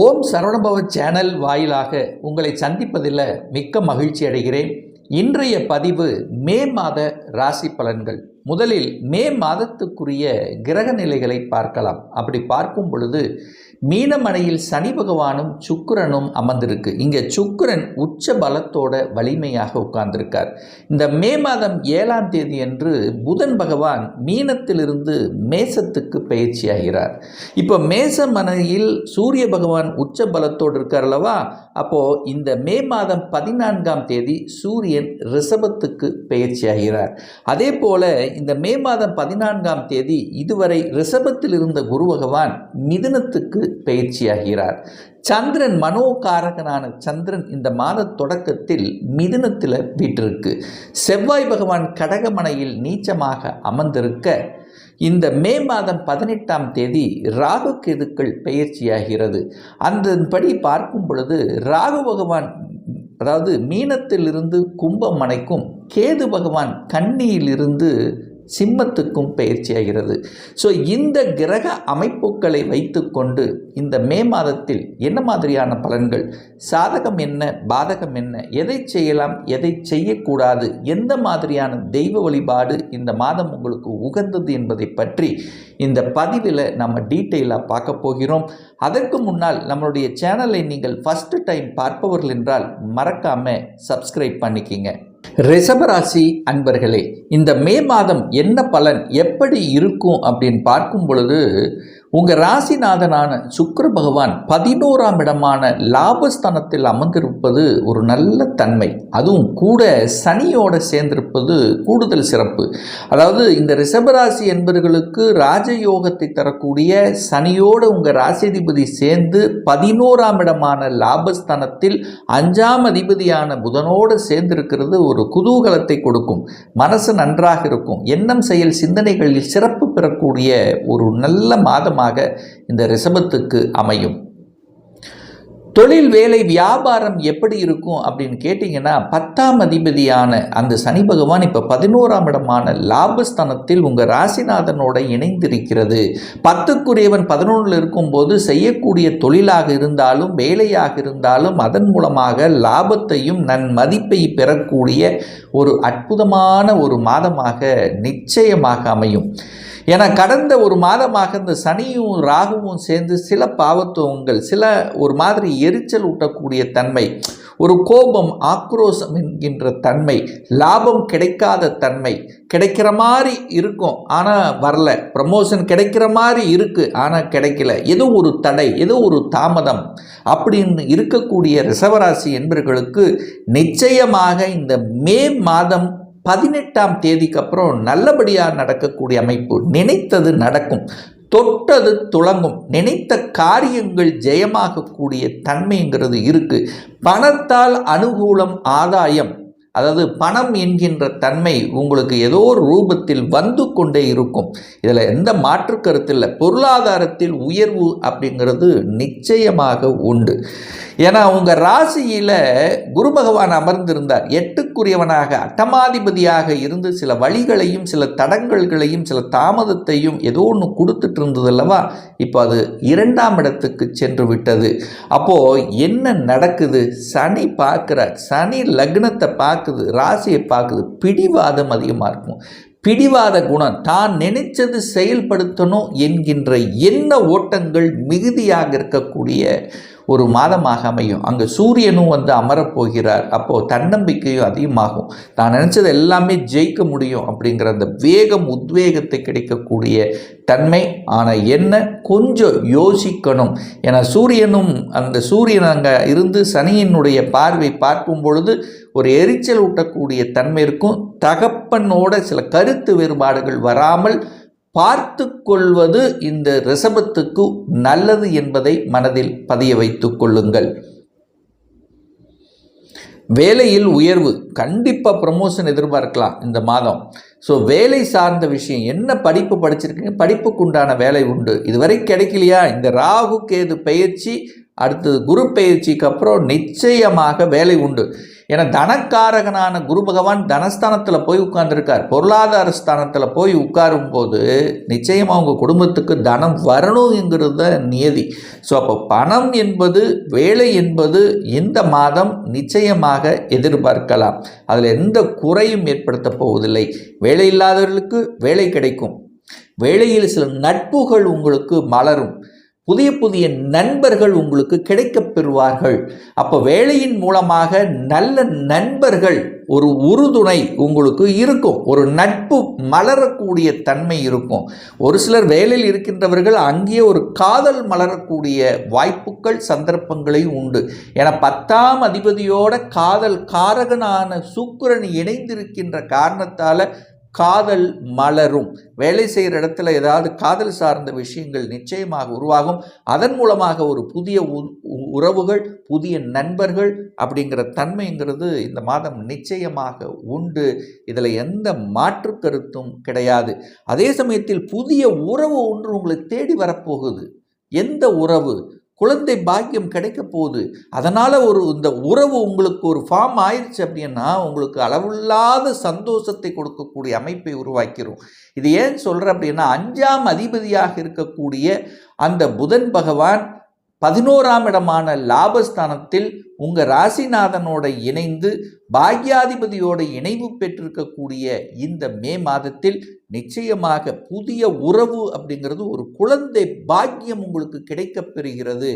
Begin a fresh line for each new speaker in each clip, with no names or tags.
ஓம் Saravanabhava channel வாயிலாக உங்களை சந்திப்பதில் மிக்க மகிழ்ச்சி அடைகிறேன். இன்றைய பதிவு மே மாத ராசி பலன்கள். முதலில் மே மாதத்துக்குரிய கிரக நிலைகளை பார்க்கலாம். அப்படி பார்க்கும் பொழுது மீனமனையில் சனி பகவானும் சுக்கரனும் அமர்ந்திருக்கு. இங்கே சுக்கிரன் உச்ச பலத்தோட வலிமையாக உட்கார்ந்திருக்கார். இந்த மே மாதம் ஏழாம் தேதி அன்று புதன் பகவான் மீனத்திலிருந்து மேசத்துக்கு பயிற்சியாகிறார் இப்போ மேசமனையில் சூரிய பகவான் உச்ச பலத்தோடு இருக்கார் அல்லவா? அப்போது இந்த மே மாதம் பதினான்காம் தேதி சூரியன் ரிஷபத்துக்கு பயிற்சியாகிறார் அதே போல இந்த மே மாதம் பதினான்காம் தேதி இதுவரை ரிஷபத்தில் இருந்த குரு பகவான் மிதுனத்துக்கு பயிற்சியாகிறார். சந்திரன் மனோகாரகனான சந்திரன் இந்த மாத தொடக்கத்தில் மிதுனத்தில் வீட்டிருக்கு செவ்வாய் பகவான் கடகமனையில் நீச்சமாக அமர்ந்திருக்க இந்த மே மாதம் பதினெட்டாம் தேதி ராகு கேதுக்கள் பயிற்சியாகிறது. அதன்படி பார்க்கும் பொழுது ராகு பகவான் அதாவது மீனத்திலிருந்து கும்பமனைக்கும் கேது பகவான் கன்னியிலிருந்து சிம்மத்துக்கும் பயிற்சியாகிறது. ஸோ இந்த கிரக அமைப்புகளை வைத்துக்கொண்டு இந்த மே மாதத்தில் என்ன மாதிரியான பலன்கள்? சாதகம் என்ன? பாதகம் என்ன? எதை செய்யலாம்? எதை செய்யக்கூடாது? எந்த மாதிரியான தெய்வ வழிபாடு இந்த மாதம் உங்களுக்கு உகந்தது என்பதை பற்றி இந்த பதிவில் நம்ம டீட்டெயிலாக பார்க்க போகிறோம். அதற்கு முன்னால் நம்மளுடைய சேனலை நீங்கள் ஃபஸ்ட்டு டைம் பார்ப்பவர்கள் என்றால் மறக்காமல் சப்ஸ்கிரைப் பண்ணிக்கிங்க. ரிஷபராசி அன்பர்களே இந்த மே மாதம் என்ன பலன் எப்படி இருக்கும் அப்படின்னு பார்க்கும் பொழுது உங்கள் ராசிநாதனான சுக்கர பகவான் பதினோராம் இடமான லாபஸ்தானத்தில் அமர்ந்திருப்பது ஒரு நல்ல தன்மை. அதுவும் கூட சனியோட சேர்ந்திருப்பது கூடுதல் சிறப்பு. அதாவது இந்த ரிஷபராசி என்பவர்களுக்கு ராஜயோகத்தை தரக்கூடிய சனியோடு உங்கள் ராசிதிபதி சேர்ந்து பதினோராம் இடமான லாபஸ்தானத்தில் அஞ்சாம் அதிபதியான புதனோடு சேர்ந்திருக்கிறது ஒரு குதூகலத்தை கொடுக்கும். மனசு நன்றாக இருக்கும். எண்ணம் செயல் சிந்தனைகளில் சிறப்பு பெறக்கூடிய ஒரு நல்ல மாதமாக இந்த ரிஷபத்துக்கு அமையும். தொழில் வேலை வியாபாரம் எப்படி இருக்கும் அப்படின்னு கேட்டிங்கன்னா பத்தாம் அதிபதியான அந்த சனி பகவான் இப்போ பதினோராம் இடமான லாபஸ்தானத்தில் உங்கள் ராசிநாதனோட இணைந்திருக்கிறது. பத்துக்குரியவன் பதினொன்றில் இருக்கும்போது செய்யக்கூடிய தொழிலாக இருந்தாலும் வேலையாக இருந்தாலும் அதன் மூலமாக லாபத்தையும் நன்மதிப்பை பெறக்கூடிய ஒரு அற்புதமான ஒரு மாதமாக நிச்சயமாக அமையும். என கடந்த ஒரு மாதமாக இந்த சனியும் ராகுவும் சேர்ந்து சில பாவத்துவங்கள் சில ஒரு மாதிரி எரிச்சல் ஊட்டக்கூடிய தன்மை ஒரு கோபம் ஆக்ரோஷம் என்கின்ற தன்மை லாபம் கிடைக்காத தன்மை கிடைக்கிற மாதிரி இருக்கும் ஆனால் வரல. ப்ரமோஷன் கிடைக்கிற மாதிரி இருக்குது ஆனால் கிடைக்கல. ஏதோ ஒரு தடை ஏதோ ஒரு தாமதம் அப்படின்னு இருக்கக்கூடிய ரிசவராசி என்பவர்களுக்கு நிச்சயமாக இந்த மே மாதம் பதினெட்டாம் தேதிக்கு அப்புறம் நல்லபடியாக நடக்கக்கூடிய அமைப்பு நினைத்தது நடக்கும். தொட்டது துளங்கும். நினைத்த காரியங்கள் ஜெயமாகக்கூடிய தன்மைங்கிறது இருக்குது பணத்தால் அனுகூலம் ஆதாயம் அதாவது பணம் என்கின்ற தன்மை உங்களுக்கு ஏதோ ஒரு ரூபத்தில் வந்து கொண்டே இருக்கும். இதில் எந்த மாற்று கருத்தில் பொருளாதாரத்தில் உயர்வு அப்படிங்கிறது நிச்சயமாக உண்டு. ஏன்னா உங்கள் ராசியில் குரு பகவான் அமர்ந்திருந்தார். எட்டுக்குரியவனாக அட்டமாதிபதியாக இருந்து சில வழிகளையும் சில தடங்கல்களையும் சில தாமதத்தையும் ஏதோ ஒன்று கொடுத்துட்டு இருந்தது அல்லவா? இப்போ அது இரண்டாம் இடத்துக்கு சென்று விட்டது. அப்போது என்ன நடக்குது? சனி பார்க்குறார். சனி லக்னத்தை பார்க்க பார்க்குது ராசியை பார்க்குது பிடிவாதம் அதிகமாக இருக்கும். பிடிவாத குணம் தான் நினைச்சது செயல்படுத்தணும் என்கின்ற எண்ண ஓட்டங்கள் மிகுதியாக இருக்கக்கூடிய ஒரு மாதமாக அமையும். அங்கே சூரியனும் வந்து அமரப்போகிறார். அப்போது தன்னம்பிக்கையும் அதிகமாகும். தான் நினச்சது எல்லாமே ஜெயிக்க முடியும் அப்படிங்கிற அந்த வேகம் உத்வேகத்தை கிடைக்கக்கூடிய தன்மை. ஆனால் என்ன? கொஞ்சம் யோசிக்கணும். ஏன்னா சூரியனும் அந்த சூரியன் அங்கே இருந்து சனியினுடைய பார்வை பார்க்கும் பொழுது ஒரு எரிச்சல் ஊட்டக்கூடிய தன்மை இருக்கும். தகப்பனோட சில கருத்து வேறுபாடுகள் வராமல் பார்த்து கொள்வது இந்த ரிசபத்துக்கு நல்லது என்பதை மனதில் பதிய வைத்துக் கொள்ளுங்கள். வேலையில் உயர்வு கண்டிப்பாக ப்ரமோஷன் எதிர்பார்க்கலாம் இந்த மாதம். ஸோ வேலை சார்ந்த விஷயம் என்ன படிப்பு படிச்சிருக்கீங்க? படிப்புக்கு உண்டான வேலை உண்டு. இதுவரை கிடைக்கலையா? இந்த ராகு கேது பயிற்சி அடுத்தது குரு பயிற்சிக்கு அப்புறம் நிச்சயமாக வேலை உண்டு. ஏன்னா தனக்காரகனான குரு பகவான் தனஸ்தானத்தில் போய் உட்கார்ந்துருக்கார். பொருளாதார ஸ்தானத்தில் போய் உட்காரும் போது நிச்சயமாக அவங்க குடும்பத்துக்கு தனம் வரணுங்கிறது தான் நியதி. ஸோ அப்போ பணம் என்பது வேலை என்பது இந்த மாதம் நிச்சயமாக எதிர்பார்க்கலாம். அதில் எந்த குறையும் ஏற்படுத்த போவதில்லை. வேலை இல்லாதவர்களுக்கு வேலை கிடைக்கும். வேலையில் சில நட்புகள் உங்களுக்கு மலரும். புதிய புதிய நண்பர்கள் உங்களுக்கு கிடைக்கப் பெறுவார்கள். அப்போ வேலையின் மூலமாக நல்ல நண்பர்கள் ஒரு உறுதுணை உங்களுக்கு இருக்கும். ஒரு நட்பு மலரக்கூடிய தன்மை இருக்கும். ஒரு சிலர் வேலையில் இருக்கின்றவர்கள் அங்கேயே ஒரு காதல் மலரக்கூடிய வாய்ப்புகள் சந்தர்ப்பங்களையும் உண்டு. என பத்தாம் அதிபதியோட காதல் காரகனான சுக்கரன் இணைந்திருக்கின்ற காரணத்தால் காதல் மலரும். வேலை செய்கிற இடத்துல ஏதாவது காதல் சார்ந்த விஷயங்கள் நிச்சயமாக உருவாகும். அதன் மூலமாக ஒரு புதிய உ- உ- உறவுகள் புதிய நண்பர்கள் அப்படிங்கிற தன்மைங்கிறது இந்த மாதம் நிச்சயமாக உண்டு. இதில் எந்த மாற்று கருத்தும் கிடையாது. அதே சமயத்தில் புதிய உறவு ஒன்று உங்களை தேடி வரப்போகுது. எந்த உறவு? குழந்தை பாக்கியம் கிடைக்க போகுது. அதனால் ஒரு இந்த உறவு உங்களுக்கு ஒரு ஃபார்ம் ஆயிடுச்சு அப்படின்னா உங்களுக்கு அளவில்லாத சந்தோஷத்தை கொடுக்கக்கூடிய அமைப்பை உருவாக்கிடும் இது ஏன் சொல்கிறேன் அப்படின்னா அஞ்சாம் அதிபதியாக இருக்கக்கூடிய அந்த புதன் பகவான் பதினோராம் இடமான லாபஸ்தானத்தில் உங்கள் ராசிநாதனோட இணைந்து பாக்யாதிபதியோட இணைவு பெற்றிருக்கக்கூடிய இந்த மே மாதத்தில் நிச்சயமாக புதிய உறவு அப்படிங்கிறது ஒரு குழந்தை பாக்கியம் உங்களுக்கு கிடைக்கப் பெறுகிறது.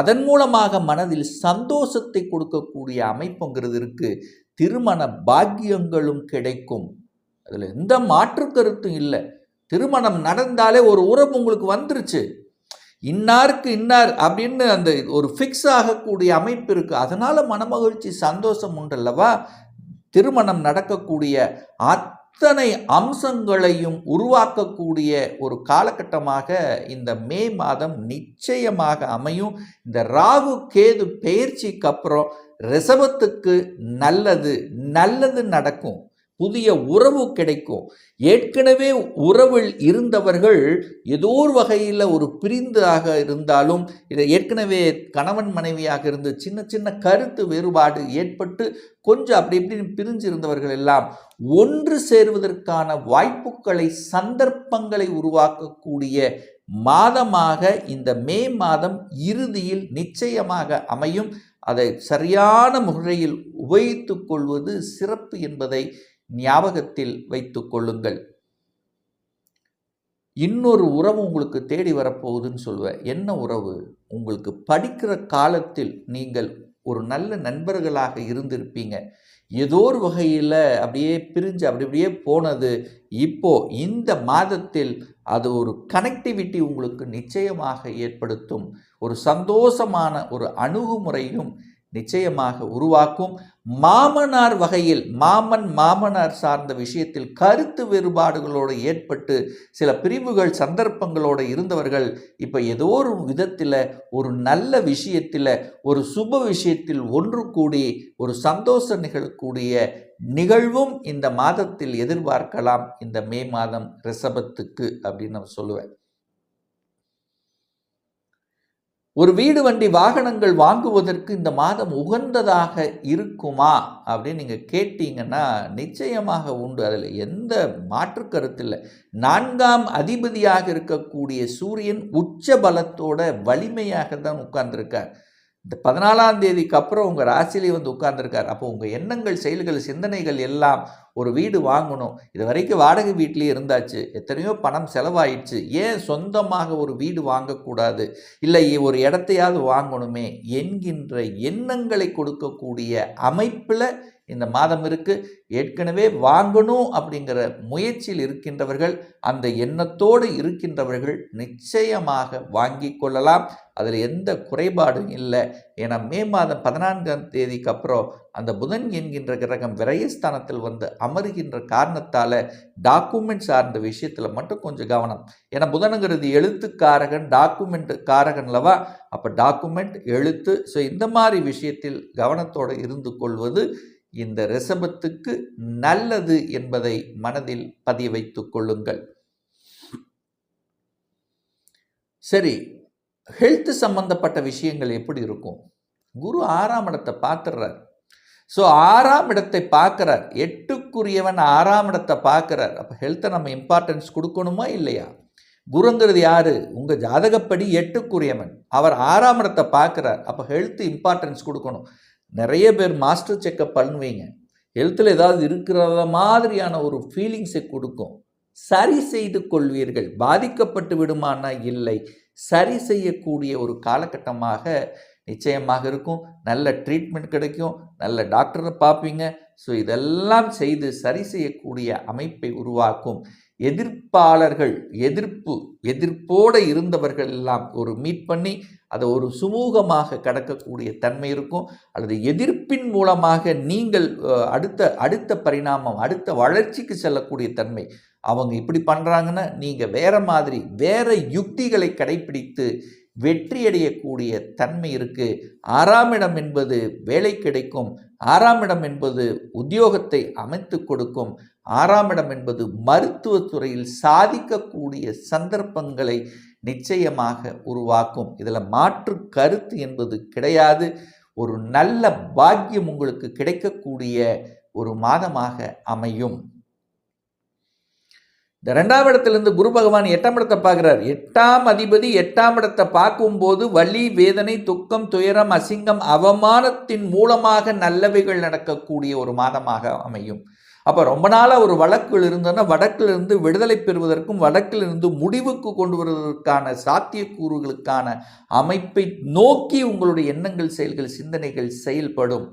அதன் மூலமாக மனதில் சந்தோஷத்தை கொடுக்கக்கூடிய அமைப்புங்கிறது இருக்குது திருமண பாக்கியங்களும் கிடைக்கும். அதில் எந்த மாற்று கருத்தும் இல்லை. திருமணம் நடந்தாலே ஒரு உறவு உங்களுக்கு வந்துருச்சு. இன்னாருக்கு இன்னார் அப்படின்னு அந்த ஒரு ஃபிக்ஸ் ஆகக்கூடிய அமைப்பு இருக்குது அதனால் மனமகிழ்ச்சி சந்தோஷம் உண்டல்லவா? திருமணம் நடக்கக்கூடிய அத்தனை அம்சங்களையும் உருவாக்கக்கூடிய ஒரு காலகட்டமாக இந்த மே மாதம் நிச்சயமாக அமையும். இந்த ராகு கேது பயிற்சிக்கு அப்புறம் ரிசவத்துக்கு நல்லது நல்லது நடக்கும். புதிய உறவு கிடைக்கும். ஏற்கனவே உறவில் இருந்தவர்கள் ஏதோ ஒரு வகையில் ஒரு பிரிந்தாக இருந்தாலும் இதை ஏற்கனவே கணவன் மனைவியாக இருந்து சின்ன சின்ன கருத்து வேறுபாடு ஏற்பட்டு கொஞ்சம் அப்படி இப்படின்னு பிரிஞ்சு இருந்தவர்கள் எல்லாம் ஒன்று சேருவதற்கான வாய்ப்புகளை சந்தர்ப்பங்களை உருவாக்கக்கூடிய மாதமாக இந்த மே மாதம் இறுதியில் நிச்சயமாக அமையும். அதை சரியான முறையில் உபயோகித்துக் கொள்வது சிறப்பு என்பதை ஞாபகத்தில் வைத்து கொள்ளுங்கள். இன்னொரு உறவு உங்களுக்கு தேடி வரப்போகுதுன்னு சொல்லுவேன். என்ன உறவு? உங்களுக்கு படிக்கிற காலத்தில் நீங்கள் ஒரு நல்ல நண்பர்களாக இருந்திருப்பீங்க. ஏதோ ஒரு வகையில் அப்படியே பிரிஞ்சு அப்படி அப்படியே போனது. இப்போ இந்த மாதத்தில் அது ஒரு கனெக்டிவிட்டி உங்களுக்கு நிச்சயமாக ஏற்படுத்தும். ஒரு சந்தோஷமான ஒரு அணுகுமுறையும் நிச்சயமாக உருவாக்கும் மாமனார் வகையில் மாமன் மாமனார் சார்ந்த விஷயத்தில் கருத்து வேறுபாடுகளோடு ஏற்பட்டு சில பிரிவுகள் சந்தர்ப்பங்களோடு இருந்தவர்கள் இப்போ ஏதோ ஒரு விதத்தில் ஒரு நல்ல விஷயத்தில் ஒரு சுப விஷயத்தில் ஒன்று கூடி ஒரு சந்தோஷம் நிகழக்கூடிய நிகழ்வும் இந்த மாதத்தில் எதிர்பார்க்கலாம். இந்த மே மாதம் ரிஷபத்துக்கு அப்படின்னு நான் சொல்லுவேன். ஒரு வீடு வண்டி வாகனங்கள் வாங்குவதற்கு இந்த மாதம் உகந்ததாக இருக்குமா அப்படின்னு நீங்கள் கேட்டீங்கன்னா நிச்சயமாக உண்டு. அதில் எந்த மாற்று கருத்து இல்லை நான்காம் அதிபதியாக இருக்கக்கூடிய சூரியன் உச்ச பலத்தோட வலிமையாக தான் உட்கார்ந்துருக்கார். இந்த பதினாலாம் தேதிக்கு அப்புறம் உங்கள் ராசியிலே வந்து உட்கார்ந்துருக்கார். அப்போ உங்கள் எண்ணங்கள் செயல்கள் சிந்தனைகள் எல்லாம் ஒரு வீடு வாங்கணும். இது வரைக்கும் வாடகை வீட்லேயே இருந்தாச்சு. எத்தனையோ பணம் செலவாயிடுச்சு. ஏன் சொந்தமாக ஒரு வீடு வாங்கக்கூடாது? இல்லை ஒரு இடத்தையாவது வாங்கணுமே என்கின்ற எண்ணங்களை கொடுக்கக்கூடிய அமைப்பில் இந்த மாதம் இருக்குது ஏற்கனவே வாங்கணும் அப்படிங்கிற முயற்சியில் இருக்கின்றவர்கள் அந்த எண்ணத்தோடு இருக்கின்றவர்கள் நிச்சயமாக வாங்கி கொள்ளலாம். அதில் எந்த குறைபாடும் இல்லை. ஏன்னா மே மாதம் பதினான்காம் தேதிக்கு அப்புறம் அந்த புதன் என்கின்ற கிரகம் விரயஸ்தானத்தில் வந்து அமருகின்ற காரணத்தால் டாக்குமெண்ட் சார்ந்த விஷயத்தில் மட்டும் கொஞ்சம் கவனம். ஏன்னா புதனுங்கிறது எழுத்துக்காரகன் டாக்குமெண்ட் காரகன்லவா அப்போ டாக்குமெண்ட் எழுத்து. ஸோ இந்த மாதிரி விஷயத்தில் கவனத்தோடு இருந்து கொள்வது இந்த ரிஷபத்துக்கு நல்லது என்பதை மனதில் பதிய வைத்துக் கொள்ளுங்கள். சரி ஹெல்த் சம்பந்தப்பட்ட விஷயங்கள் எப்படி இருக்கும்? குரு ஆறாம் இடத்தை பார்த்துடுறார். ஸோ ஆறாம் இடத்தை பார்க்குறார். எட்டுக்குரியவன் ஆறாம் இடத்தை பார்க்குறார். அப்போ ஹெல்த்தை நம்ம இம்பார்ட்டன்ஸ் கொடுக்கணுமா இல்லையா? குருங்கிறது யார்? உங்கள் ஜாதகப்படி எட்டுக்குரியவன். அவர் ஆறாம் இடத்தை பார்க்குறார். அப்போ ஹெல்த் இம்பார்ட்டன்ஸ் கொடுக்கணும். நிறைய பேர் மாஸ்டர் செக்கப் பண்ணுவீங்க ஹெல்த்தில் ஏதாவது இருக்கிறத மாதிரியான ஒரு ஃபீலிங்ஸை கொடுக்கும். சரி செய்து கொள்வீர்கள். பாதிக்கப்பட்டு விடுமானா இல்லை. சரி செய்யக்கூடிய ஒரு காலகட்டமாக நிச்சயமாக இருக்கும். நல்ல ட்ரீட்மெண்ட் கிடைக்கும். நல்ல டாக்டரை பார்ப்பீங்க. ஸோ இதெல்லாம் செய்து சரி செய்யக்கூடிய அமைப்பை உருவாக்கும். எதிர்ப்பாளர்கள் எதிர்ப்பு எதிர்ப்போடு இருந்தவர்கள் எல்லாம் ஒரு மீட் பண்ணி அதை ஒரு சுமூகமாக கடக்கக்கூடிய தன்மை இருக்கும். அல்லது எதிர்ப்பின் மூலமாக நீங்கள் அடுத்த அடுத்த பரிணாமம் அடுத்த வளர்ச்சிக்கு செல்லக்கூடிய தன்மை. அவங்க இப்படி பண்ணுறாங்கன்னா நீங்கள் வேறு மாதிரி வேறு யுக்திகளை கடைப்பிடித்து வெற்றியடையக்கூடிய தன்மை இருக்குது ஆறாம் இடம் என்பது வேலை கிடைக்கும். ஆறாம் இடம் என்பது உத்தியோகத்தை அமைத்து கொடுக்கும். ஆறாம் இடம் என்பது மருத்துவத் துறையில் சாதிக்கக்கூடிய சந்தர்ப்பங்களை நிச்சயமாக உருவாக்கும். இதில் மாற்று கருத்து என்பது கிடையாது. ஒரு நல்ல பாக்கியம் உங்களுக்கு கிடைக்கக்கூடிய ஒரு மாதமாக அமையும். இந்த ரெண்டாம் இடத்துலேருந்து குரு பகவான் எட்டாம் இடத்தை பார்க்குறார். எட்டாம் அதிபதி எட்டாம் இடத்தை பார்க்கும்போது வலி வேதனை துக்கம் துயரம் அசிங்கம் அவமானத்தின் மூலமாக நல்லவைகள் நடக்கக்கூடிய ஒரு மாதமாக அமையும். அப்போ ரொம்ப நாளாக ஒரு வழக்கில் இருந்ததுன்னா வடக்கிலிருந்து விடுதலை பெறுவதற்கும் வடக்கிலிருந்து முடிவுக்கு கொண்டு வருவதற்கான சாத்தியக்கூறுகளுக்கான அமைப்பை நோக்கி உங்களுடைய எண்ணங்கள் செயல்கள் சிந்தனைகள் செயல்படும்.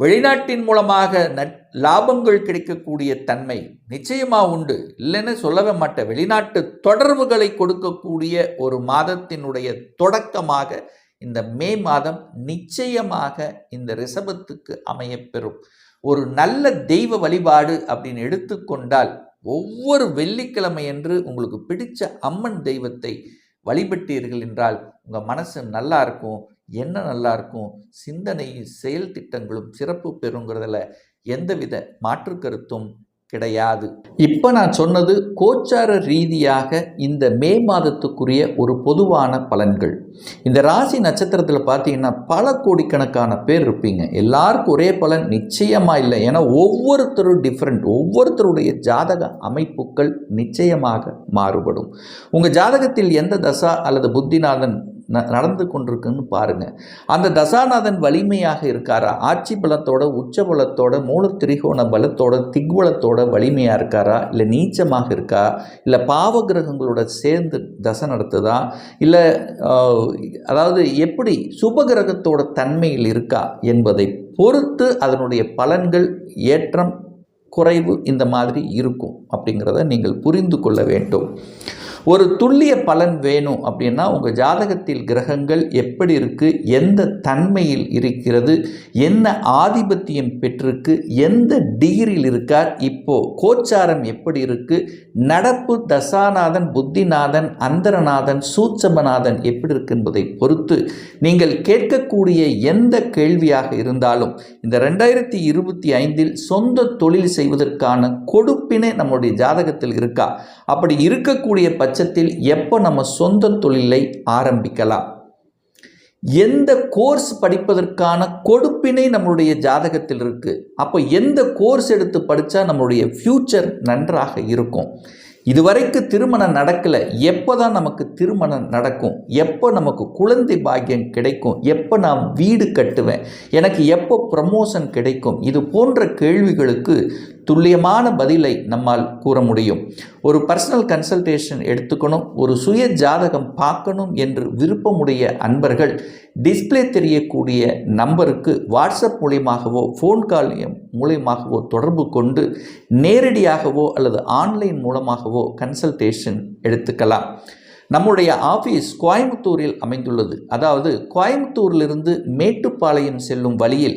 வெளிநாட்டின் மூலமாக நட் லாபங்கள் கிடைக்கக்கூடிய தன்மை நிச்சயமாக உண்டு. இல்லைன்னு சொல்லவே மாட்டேன். வெளிநாட்டு தொடர்புகளை கொடுக்கக்கூடிய ஒரு மாதத்தினுடைய தொடக்கமாக இந்த மே மாதம் நிச்சயமாக இந்த ரிசபத்துக்கு அமையப்பெறும். ஒரு நல்ல தெய்வ வழிபாடு அப்படின்னு எடுத்துக்கொண்டால் ஒவ்வொரு வெள்ளிக்கிழமை என்று உங்களுக்கு பிடிச்ச அம்மன் தெய்வத்தை வழிபட்டீர்கள் என்றால் உங்கள் மனசு நல்லா இருக்கும். என்ன நல்லா இருக்கும் சிந்தனை செயல் திட்டங்களும் சிறப்பு பெறுங்கிறதுல எந்தவித மாற்று கருத்தும் கிடையாது. இப்போ நான் சொன்னது கோச்சார ரீதியாக இந்த மே மாதத்துக்குரிய ஒரு பொதுவான பலன்கள். இந்த ராசி நட்சத்திரத்தில் பார்த்தீங்கன்னா பல கோடிக்கணக்கான பேர் இருப்பீங்க. எல்லாருக்கும் ஒரே பலன் நிச்சயமாக இல்லை. ஏன்னா ஒவ்வொருத்தரும் டிஃப்ரெண்ட் ஒவ்வொருத்தருடைய ஜாதக அமைப்புகள் நிச்சயமாக மாறுபடும். உங்கள் ஜாதகத்தில் எந்த தசா அல்லது புத்திநாதன் நடந்து கொண்டிருக்குன்னு பாருங்க. அந்த தசாநாதன் வலிமையாக இருக்காரா? ஆட்சி பலத்தோட உச்ச பலத்தோட மூல திரிகோண பலத்தோட திக்வலத்தோட வலிமையாக இருக்காரா? இல்லை நீச்சமாக இருக்கா? இல்லை பாவ கிரகங்களோட சேர்ந்து தசை நடத்துதா? இல்லை அதாவது எப்படி சுப கிரகத்தோட தன்மையில் இருக்கா என்பதை பொறுத்து அதனுடைய பலன்கள் ஏற்றம் குறைவு இந்த மாதிரி இருக்கும் அப்படிங்கிறத நீங்கள் புரிந்து கொள்ள வேண்டும். ஒரு துல்லிய பலன் வேணும் அப்படின்னா உங்கள் ஜாதகத்தில் கிரகங்கள் எப்படி இருக்குது எந்த தன்மையில் இருக்கிறது? என்ன ஆதிபத்தியம் பெற்றிருக்கு? எந்த டிகிரியில் இருக்கார்? இப்போது கோச்சாரம் எப்படி இருக்குது நடப்பு தசாநாதன் புத்திநாதன் அந்தரநாதன் சூட்சமநாதன் எப்படி இருக்கு என்பதை பொறுத்து நீங்கள் கேட்கக்கூடிய எந்த கேள்வியாக இருந்தாலும் இந்த ரெண்டாயிரத்தி இருபத்தி ஐந்தில் சொந்த தொழில் செய்வதற்கான கொடுப்பினை நம்முடைய ஜாதகத்தில் இருக்கா? அப்படி இருக்கக்கூடிய பட்சத்தில் எப்போ நம்ம சொந்த தொழிலை ஆரம்பிக்கலாம்? எந்த கோர்ஸ் படிப்பதற்கான கொடுப்பினை நம்மளுடைய ஜாதகத்தில் இருக்குது அப்போ எந்த கோர்ஸ் எடுத்து படித்தா நம்மளுடைய ஃப்யூச்சர் நன்றாக இருக்கும்? இதுவரைக்கு திருமணம் நடக்கலை. எப்போ தான் நமக்கு திருமணம் நடக்கும்? எப்போ நமக்கு குழந்தை பாக்கியம் கிடைக்கும்? எப்போ நான் வீடு கட்டுவேன்? எனக்கு எப்போ ப்ரமோஷன் கிடைக்கும்? இது போன்ற கேள்விகளுக்கு துல்லியமான பதிலை நம்மால் கூற முடியும். ஒரு பர்சனல் கன்சல்டேஷன் எடுத்துக்கணும் ஒரு சுய ஜாதகம் பார்க்கணும் என்று விருப்பமுடைய அன்பர்கள் டிஸ்ப்ளே தெரியக்கூடிய நம்பருக்கு வாட்ஸ்அப் மூலியமாகவோ ஃபோன் கால் மூலியமாகவோ தொடர்பு கொண்டு நேரடியாகவோ அல்லது ஆன்லைன் மூலமாகவோ கன்சல்டேஷன் எடுத்துக்கலாம். நம்முடைய ஆஃபீஸ் கோயம்புத்தூரில் அமைந்துள்ளது. அதாவது கோயம்புத்தூரிலிருந்து மேட்டுப்பாளையம் செல்லும் வழியில்